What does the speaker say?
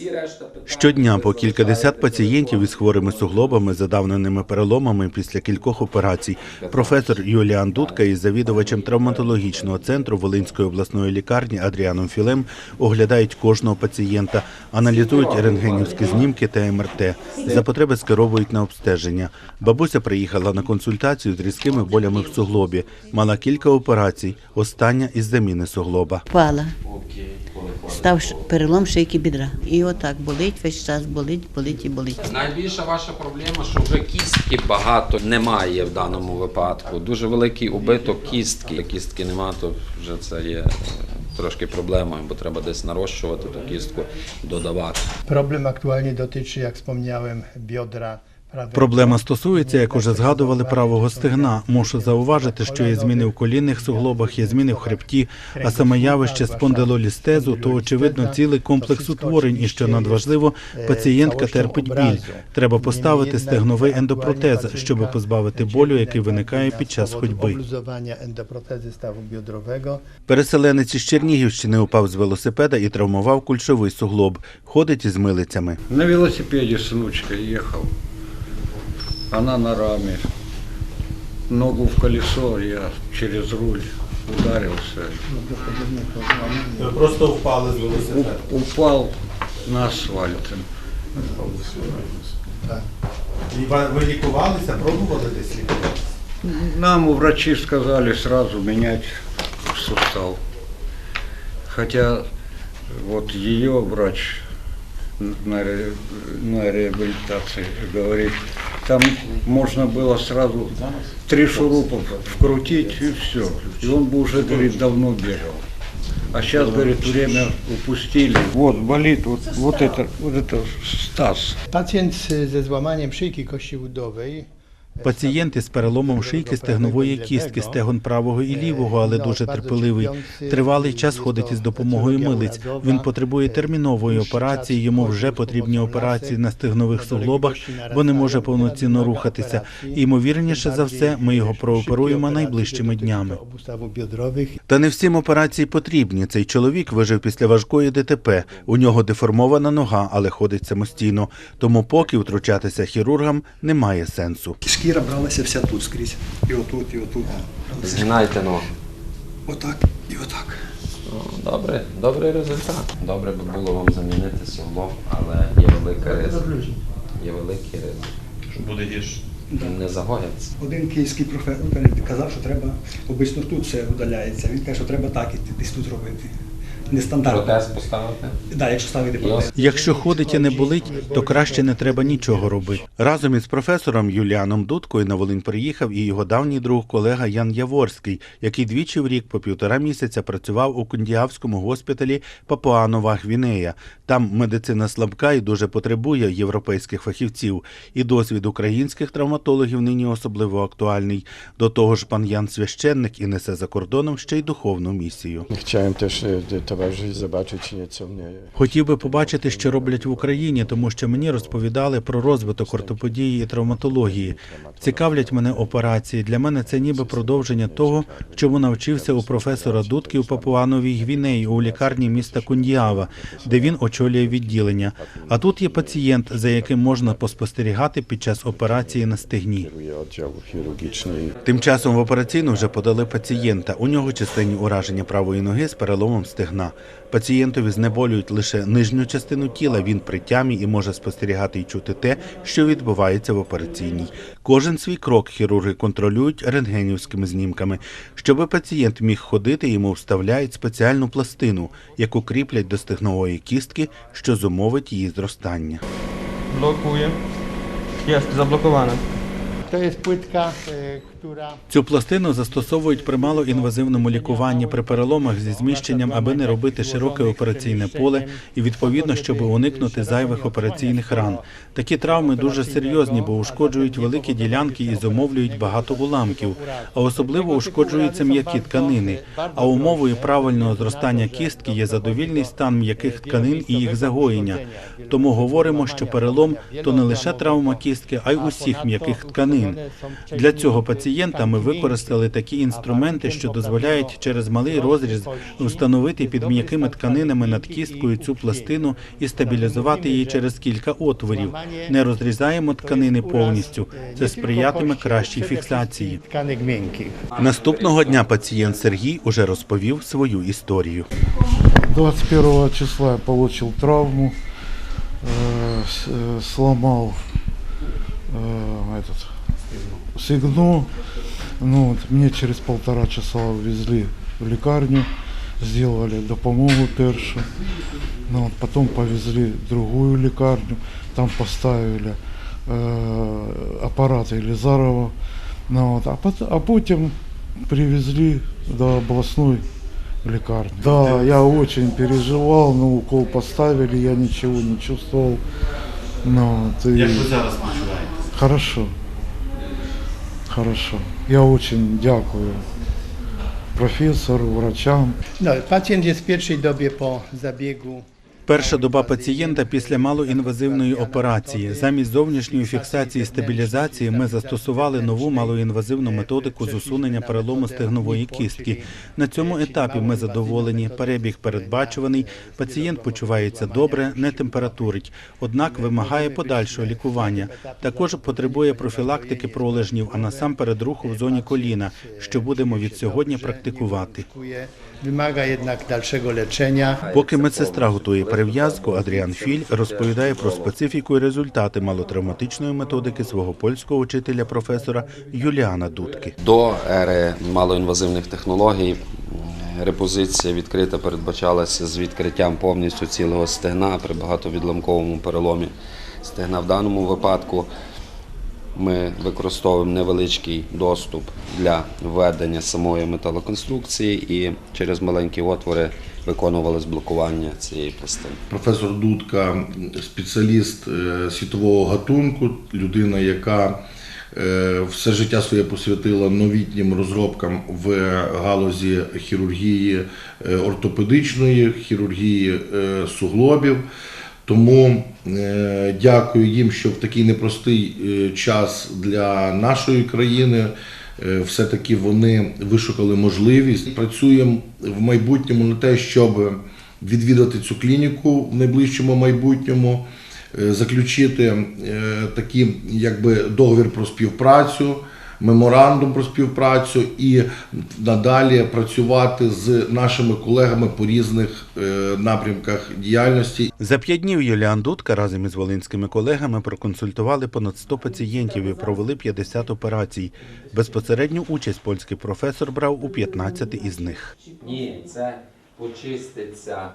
Всі решта питань Щодня по кількадесят пацієнтів із хворими суглобами, задавненими переломами після кількох операцій. Професор Юліан Дудка із завідувачем травматологічного центру Волинської обласної лікарні Адріаном Філем оглядають кожного пацієнта, аналізують рентгенівські знімки та МРТ. За потреби скеровують на обстеження. Бабуся приїхала на консультацію з різкими болями в суглобі. Мала кілька операцій. Остання із заміни суглоба. Ходите. став перелом шийки бідра. І отак болить весь час, болить, болить і болить. Найбільша ваша проблема, що вже кістки багато немає в даному випадку. Дуже великий убиток кістки. Кістки нема, то вже це є е, трошки проблемою, бо треба десь нарощувати ту кістку, додавати. Problem aktualnie dotyczy, jak wspomniałem, biodra prawego. Проблема стосується, як уже згадували, правого стегна. Мушу зауважити, що є зміни в колінних суглобах, є зміни в хребті, а саме явище спондилолістезу, то очевидно цілий комплекс утворень. І що надважливо, пацієнтка терпить біль. Треба поставити стегновий ендопротез, щоб позбавити болю, який виникає під час ходьби. Переселенець із Чернігівщини упав з велосипеда і травмував кульшовий суглоб. Ходить із милицями. На велосипеде с внучкой ехал. Она на раме. Ногу в колесо, я через руль ударился. Просто впали з У- упал на асфальт. І ви лікувалися, пробували десь лікуватися? Нам врачи сказали сразу менять сустав. Хотя вот ее врач на, ре- на реабилитации говорит, там можно было сразу три шурупа вкрутить и все. И он бы уже, говорит, давно бегал. А сейчас, говорит, время упустили. Вот болит вот, вот это, вот это стаз. Pacjent z- ze złamaniem szyjki kości udowej. Пацієнт із переломом шийки стегнової кістки, стегон правого і лівого, але дуже терпеливий. Тривалий час ходить із допомогою милиць. Він потребує термінової операції. Йому вже потрібні операції на стегнових суглобах, бо не може повноцінно рухатися. Ймовірніше за все, ми його прооперуємо найближчими днями. Та не всім операції потрібні. Цей чоловік вижив після важкої ДТП. У нього деформована нога, але ходить самостійно. Тому поки втручатися хірургам немає сенсу. Шкіра бралася вся тут скрізь. І отут, і отут. Згинайте ногу. Отак і отак. Ну, Добре, добрий результат. Добре би було вам замінити суглоб, але є велика ризик. Є великий ризик. Що буде гірше. Він не загоїться. Один київський професор казав, що треба, обично тут все видаляється. Він каже, що треба так іти, десь тут робити. Нестандартно. Протез поставити. Да, якщо ставити протез. Якщо ходить і не болить, то краще не треба нічого робити. Разом із професором Юліаном Дудкою на Волинь приїхав і його давній друг колега Ян Яворський, який двічі в рік по півтора місяця працював у Кундіавському госпіталі Папуа-Нова Гвінея. Там медицина слабка і дуже потребує європейських фахівців. І досвід українських травматологів нині особливо актуальний. До того ж, пан Ян священник і несе за кордоном ще й духовну місію. Chciałem też Хотів би побачити, що роблять в Україні, тому що мені розповідали про розвиток ортопедії і травматології. Цікавлять мене операції. Для мене це ніби продовження того, чому навчився у професора Дудки у Папуановій Гвінеї у лікарні міста Кундіава, де він очолює відділення. А тут є пацієнт, за яким можна поспостерігати під час операції на стегні. Тим часом в операційну вже подали пацієнта. У нього численні ураження правої ноги з переломом стегна. Пацієнтові знеболюють лише нижню частину тіла. Він при тямі і може спостерігати і чути те, що відбувається в операційній. Кожен свій крок хірурги контролюють рентгенівськими знімками. Щоби пацієнт міг ходити, йому вставляють спеціальну пластину, яку кріплять до стегнової кістки, що зумовить її зростання. Blokuje. Jest zablokowane. Цю пластину застосовують при малоінвазивному лікуванні при переломах зі зміщенням, аби не робити широке операційне поле і відповідно, щоб уникнути зайвих операційних ран. Такі травми дуже серйозні, бо ушкоджують великі ділянки і зумовлюють багато уламків, а особливо ушкоджуються м'які тканини. А умовою правильного зростання кістки є задовільний стан м'яких тканин і їх загоєння. Тому говоримо, що перелом то не лише травма кістки, а й усіх м'яких тканин тканин. Для цього пацієнта ми використали такі інструменти, що дозволяють через малий розріз встановити під м'якими тканинами над кісткою цю пластину і стабілізувати її через кілька отворів. Не розрізаємо тканини повністю. Це сприятиме кращій фіксації. Tkanek miękkich. Наступного дня пацієнт Сергій уже розповів свою історію. 21 числа я получил травму, э, с- э, сломал э, сигну. Ну, вот, мне через полтора часа увезли в лекарню, сделали допомогу першу. Ну, вот, потом повезли в другую лекарню, там поставили э, аппарат Елизарова. Ну, вот, а, пот- а потом привезли до областной лекарни. Да, я очень переживал, но укол поставили, я ничего не чувствовал. Ну, вот, и... зараз почуваєте? Хорошо. Хорошо. Я очень дякую профессору, врачам. No, pacjent jest w pierwszej dobie po zabiegu. Перша доба пацієнта після малоінвазивної операції. Замість зовнішньої фіксації і стабілізації ми застосували нову малоінвазивну методику з усунення перелому стегнової кістки. На цьому етапі ми задоволені. Перебіг передбачуваний. Пацієнт почувається добре, не температурить, однак вимагає подальшого лікування. Також потребує профілактики пролежнів, а насамперед руху в зоні коліна, що будемо від сьогодні практикувати. Wymaga jednak dalszego leczenia. Поки медсестра готує перев'язку, Адріан Філь розповідає про специфіку і результати малотравматичної методики свого польського учителя професора Юліана Дудки. До ери малоінвазивних технологій репозиція відкрита передбачалася з відкриттям повністю цілого стегна при багатовідламковому переломі стегна. В даному випадку ми використовуємо невеличкий доступ для введення самої металоконструкції і через маленькі отвори виконували зблокування цієї пластини. Професор Дудка спеціаліст е, світового гатунку, людина, яка е, все життя своє посвятила новітнім розробкам в галузі хірургії е, ортопедичної, хірургії суглобів. Тому дякую їм, що в такий непростий час для нашої країни все-таки вони вишукали можливість. Працюємо в майбутньому на те, щоб відвідати цю клініку в найближчому майбутньому, е, заключити е, такий якби договір про співпрацю. Меморандум про співпрацю і надалі працювати з нашими колегами по різних е, напрямках діяльності За п'ять днів Юліан Дудка разом із волинськими колегами проконсультували понад 100 пацієнтів і провели 50 операцій. Безпосередню участь польський професор брав у 15 із них. Ні, це почиститься